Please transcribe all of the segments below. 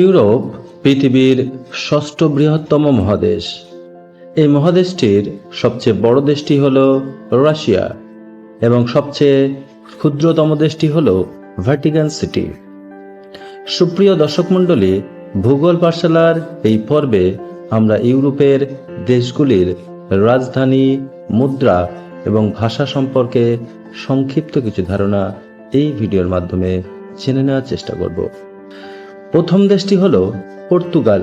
Europe পৃথিবীর ষষ্ঠ বৃহত্তম মহাদেশ। এই মহাদেশটির সবচেয়ে বড় দেশটি হল রাশিয়া এবং সবচেয়ে ক্ষুদ্রতম দেশটি হল ভ্যাটিকান সিটি। সুপ্রিয় দর্শক মণ্ডলী, ভূগোল পাঠশালার এই পর্বে আমরা ইউরোপের দেশগুলির রাজধানী, মুদ্রা এবং ভাষা সম্পর্কে সংক্ষিপ্ত কিছু ধারণা এই ভিডিওর মাধ্যমে জেনে নেওয়ার চেষ্টা করব। প্রথম দেশটি হল পর্তুগাল,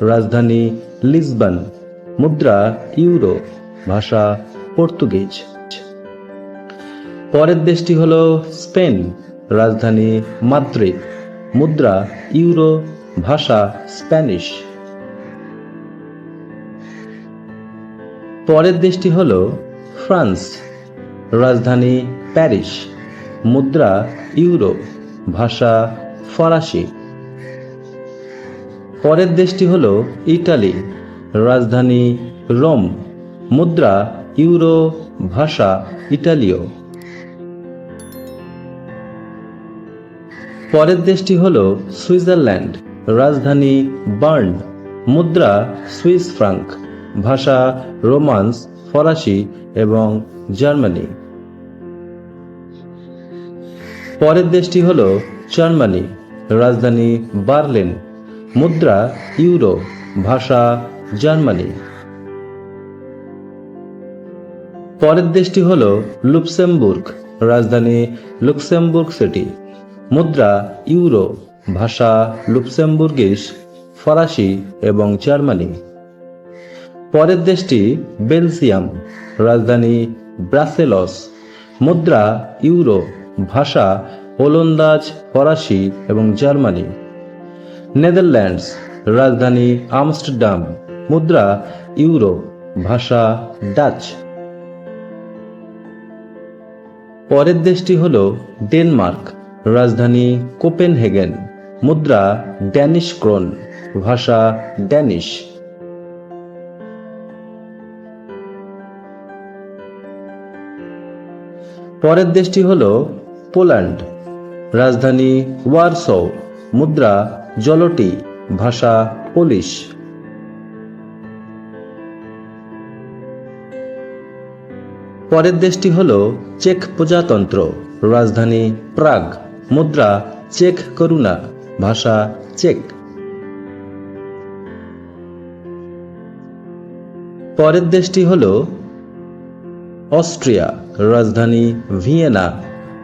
রাজধানী লিসবন, মুদ্রা ইউরো ভাষা পর্তুগিজ। পরের দেশটি হল স্পেন, রাজধানী মাদ্রিদ, মুদ্রা ইউরো ভাষা স্প্যানিশ। পরের দেশটি হল ফ্রান্স, রাজধানী প্যারিস, মুদ্রা ইউরো ভাষা ফরাসি। পরের দেশটি হল ইটালি, রাজধানী রোম, মুদ্রা ইউরো ভাষা ইটালীয়। পরের দেশটি হল সুইজারল্যান্ড, রাজধানী বার্ন, মুদ্রা সুইস ফ্রাঙ্ক, ভাষা রোমান্স, ফরাসি এবং জার্মানি। পরের দেশটি হল জার্মানি, রাজধানী বার্লিন। মুদ্রা ইউরো ভাষা, জার্মানি। পরের দেশটি হল লুক্সেমবুর্গ, রাজধানী লুক্সেমবুর্গ সিটি। মুদ্রা ইউরো ভাষা লুক্সেমবুর্গিস ফরাসি এবং জার্মানি। পরের দেশটি বেলজিয়াম, রাজধানী ব্রাসেলস। মুদ্রা ইউরো ভাষা ওলন্দাজ ফরাসি এবং জার্মানি। নেদারল্যান্ডস, রাজধানী আমস্টারডাম, মুদ্রা ইউরো ভাষা, ডাচ। পরের দেশটি হল ডেনমার্ক, রাজধানী কোপেনহেগেন, মুদ্রা ড্যানিশ ক্রোন, ভাষা ড্যানিশ। পরের দেশটি হল পোল্যান্ড, রাজধানী ওয়ারসো, মুদ্রা জলটি ভাষা পোলিশ। পরের দেশটি হল চেক প্রজাতন্ত্র, রাজধানী প্রাগ। মুদ্রা চেক করুণা, ভাষা চেক। পরের দেশটি হল অস্ট্রিয়া, রাজধানী ভিয়েনা।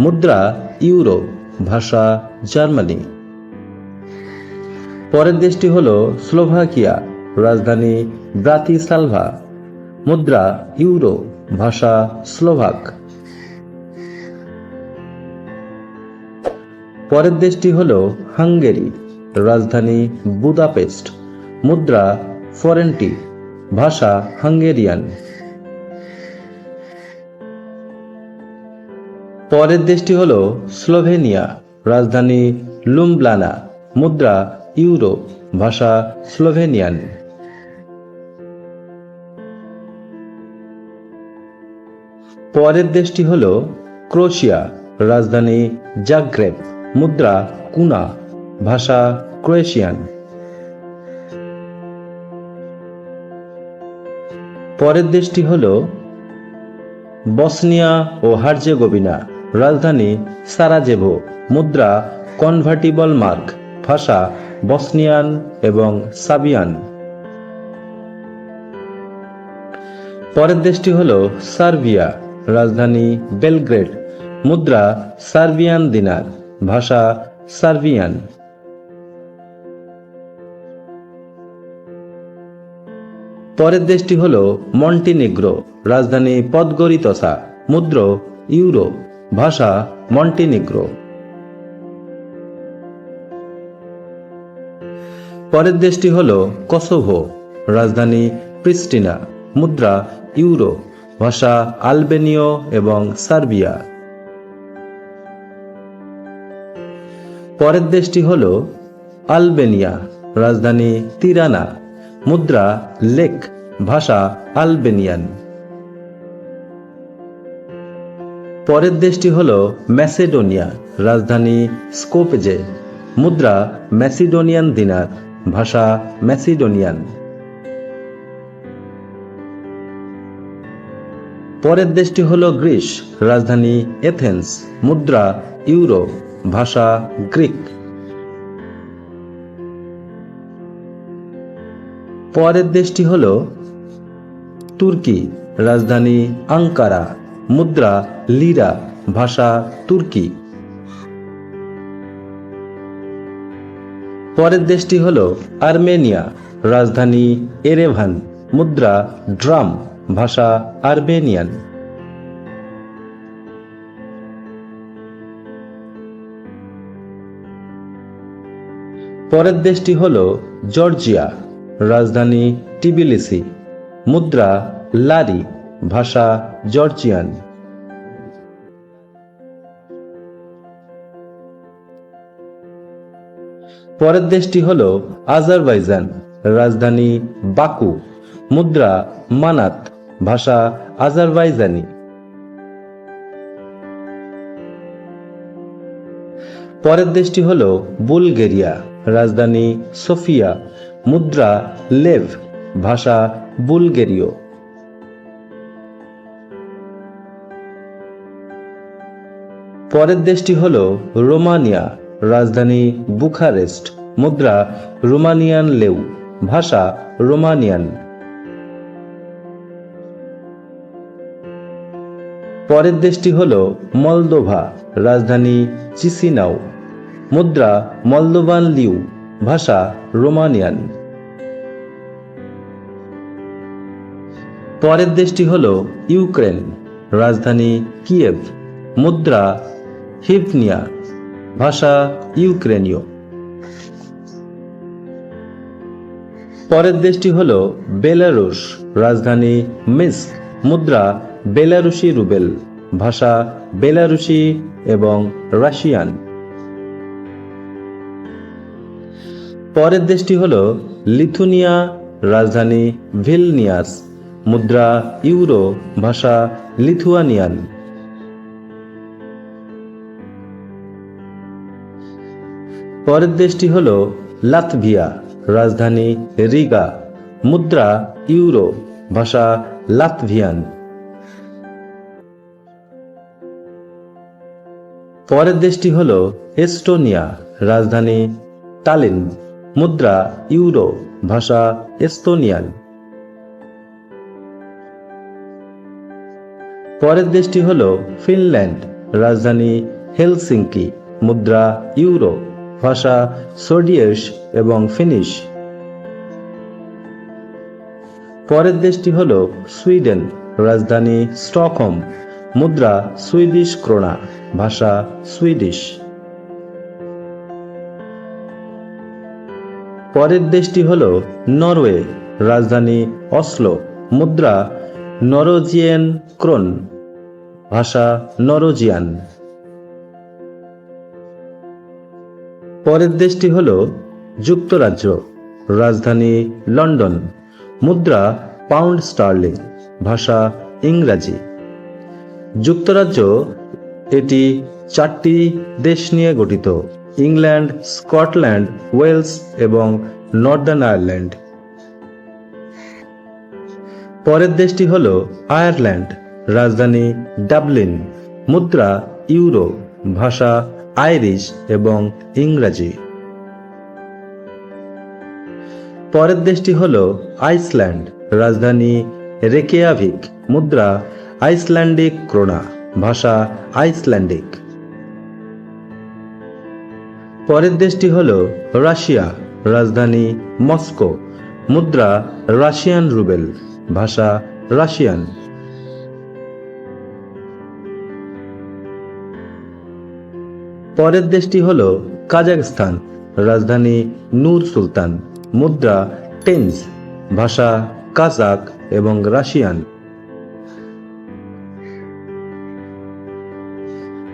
মুদ্রা ইউরো, ভাষা জার্মানি। পরের দেশটি হল স্লোভাকিয়া, রাজধানী ব্রাতিসালভা। মুদ্রা ইউরো, ভাষা স্লোভাক। পরের দেশটি হল হাঙ্গেরি, রাজধানী বুদাপেস্ট। মুদ্রা ফরেন্টি ভাষা হাঙ্গেরিয়ান। পরের দেশটি হল স্লোভেনিয়া, রাজধানী লুমব্লানা মুদ্রা ইউরো ভাষা স্লোভেনিয়ান। পরের দেশটি হল ক্রোশিয়া, রাজধানী জাগ্রেব, মুদ্রা কুনা, ভাষা ক্রোয়েশিয়ান। পরের দেশটি হল বসনিয়া ও হার্জেগোভিনা, রাজধানী সারাজেভো, মুদ্রা কনভার্টিবল মার্ক, ভাষা বসনিয়ান এবং সাবিয়ান। পরের দেশটি হল সার্বিয়া, রাজধানী বেলগ্রেড। মুদ্রা সার্বিয়ান দিনার, ভাষা সার্বিয়ান। পরের দেশটি হল মন্টিনিগ্রো, রাজধানী পদগরিতসা। মুদ্র ইউরো, ভাষা মন্টিনিগ্রো। পরের দেশটি হল কসোভো, রাজধানী প্রিস্টিনা, মুদ্রা ইউরো, ভাষা আলবেনীয় এবং সার্বিয়া। পরের দেশটি হল আলবেনিয়া, রাজধানী তিরানা, মুদ্রা লেক, ভাষা আলবেনিয়ান। পরের দেশটি হল ম্যাসেডোনিয়া, রাজধানী স্কোপজে, মুদ্রা ম্যাসিডোনিয়ান দিনার। ভাষা ম্যাসিডোনিয়ান। পরের দেশটি হল গ্রিস, রাজধানী এথেন্স, মুদ্রা ইউরো ভাষা গ্রিক। পরের দেশটি হল তুর্কি, রাজধানী আঙ্কারা, মুদ্রা লিরা, ভাষা তুর্কি। পরের দেশটি হল আর্মেনিয়া, রাজধানী এরেভান, মুদ্রা, ড্রাম ভাষা আর্মেনিয়ান। পরের দেশটি হল জর্জিয়া, রাজধানী টিবিলিসি, মুদ্রা লারি ভাষা জর্জিয়ান। পরের দেশটি হল আজারবাইজান, রাজধানী বাকু, মুদ্রা মানাত, ভাষা আজারবাইজানি। পরের দেশটি হল বুলগেরিয়া, রাজধানী সোফিয়া, মুদ্রা লেভ, ভাষা বুলগেরীয়। পরের দেশটি হল রোমানিয়া রাজধানী বুখারেস্ট, মুদ্রা রোমানিয়ান লেউ, ভাষা রোমানিয়ান। পরের দেশটি হল মলদোভা, রাজধানী চিসিনাও। মুদ্রা মলদোভান লিউ, ভাষা রোমানিয়ান। পরের দেশটি হল ইউক্রেন, রাজধানী কিয়েভ, মুদ্রা হিভনিয়া। ভাষা ইউক্রেনীয়। পরের দেশটি হল বেলারুশ, রাজধানী মিস্ক, মুদ্রা বেলারুশি রুবেল, ভাষা বেলারুশি এবং রাশিয়ান। পরের দেশটি হল লিথুনিয়া, রাজধানী ভিলনিয়াস, মুদ্রা ইউরো, ভাষা লিথুয়ানিয়ান। পরের দেশটি হল লাতভিয়া, রাজধানী রিগা, মুদ্রা ইউরো, ভাষা লাতভিয়ান। পরের দেশটি হল এস্টোনিয়া রাজধানী তালিন, মুদ্রা ইউরো, ভাষা এস্তোনিয়ান। পরের দেশটি হল ফিনল্যান্ড, রাজধানী হেলসিঙ্কি, মুদ্রা ইউরো। ভাষা সোডিয়েশ এবং ফিনিশ। পরের দেশটি হল সুইডেন, রাজধানী স্টকহোম, মুদ্রা সুইডিশ ক্রোনা, ভাষা সুইডিশ। পরের দেশটি হল নরওয়ে, রাজধানী অসলো, মুদ্রা নরোজিয়ান ক্রোন, ভাষা নরোজিয়ান। পরের দেশটি হল যুক্তরাজ্য, রাজধানী লন্ডন। মুদ্রা পাউন্ড স্টার্লিং, ভাষা ইংরাজি। যুক্তরাজ্য এটি চারটি দেশ নিয়ে গঠিত, ইংল্যান্ড, স্কটল্যান্ড, ওয়েলস এবং নর্দার্ন আয়ারল্যান্ড। পরের দেশটি হল আয়ারল্যান্ড, রাজধানী ডাবলিন। মুদ্রা ইউরো, ভাষা আইরিশ এবং ইংরাজি। পরের দেশটি হল আইসল্যান্ড। রাজধানী রেকেয়াভিক, মুদ্রা আইসল্যান্ডিক ক্রোনা, ভাষা আইসল্যান্ডিক। পরের দেশটি হল রাশিয়া, রাজধানী মস্কো, মুদ্রা রাশিয়ান রুবেল, ভাষা রাশিয়ান। পরের দেশটি হল কাজাকস্তান রাজধানী নূর সুলতান, মুদ্রা টেন্স, ভাষা কাজাক এবং রাশিয়ান।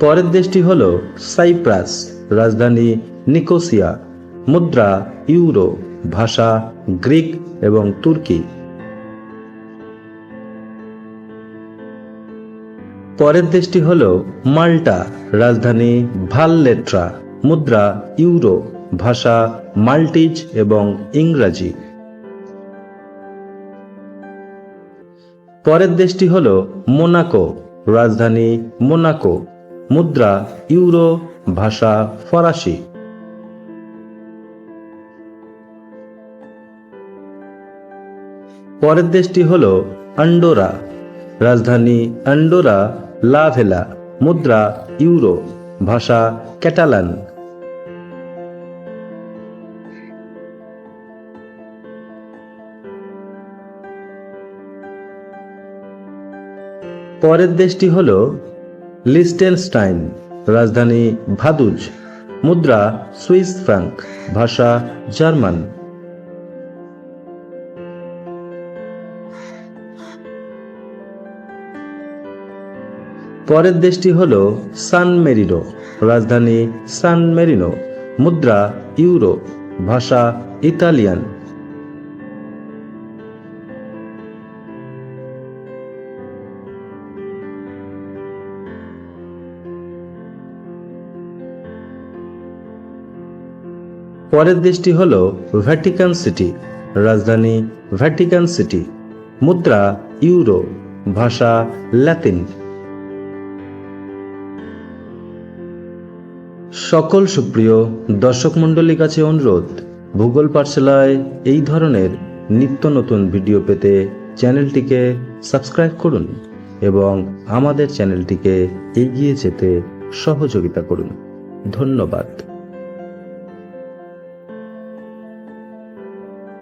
পরের দেশটি হল সাইপ্রাস, রাজধানী নিকোসিয়া, মুদ্রা ইউরো, ভাষা গ্রিক এবং তুর্কি। পরের দেশটি হল মাল্টা, রাজধানী ভাললেট্রা মুদ্রা, ইউরো, ভাষা, মাল্টিজ এবং ইংরাজি। পরের দেশটি হল মোনাকো, রাজধানী মোনাকো। মুদ্রা, ইউরো, ভাষা, ফরাসি। পরের দেশটি হল আন্ডোরা, রাজধানী আন্ডোরা লা ভেলা, মুদ্রা, ইউরো, ভাষা, ক্যাটালান। পরের দেশটি হল লিস্টেনস্টাইন, রাজধানী ভাদুজ। মুদ্রা সুইস ফ্রাঙ্ক, ভাষা জার্মান। পরের দেশটি হল সান মেরিনো, রাজধানী সান মেরিনো, মুদ্রা ইউরো ভাষা ইতালিয়ান। পরের দেশটি হল ভ্যাটিকান সিটি, রাজধানী ভ্যাটিকান সিটি, মুদ্রা ইউরো ভাষা ল্যাতিন। সকল সুপ্রিয় দর্শক মণ্ডলীর কাছে অনুরোধ, ভূগোল পাঠশালায় এই ধরনের নিত্য নতুন ভিডিও পেতে চ্যানেলটিকে সাবস্ক্রাইব করুন এবং আমাদের চ্যানেলটিকে এগিয়ে যেতে সহযোগিতা করুন। ধন্যবাদ।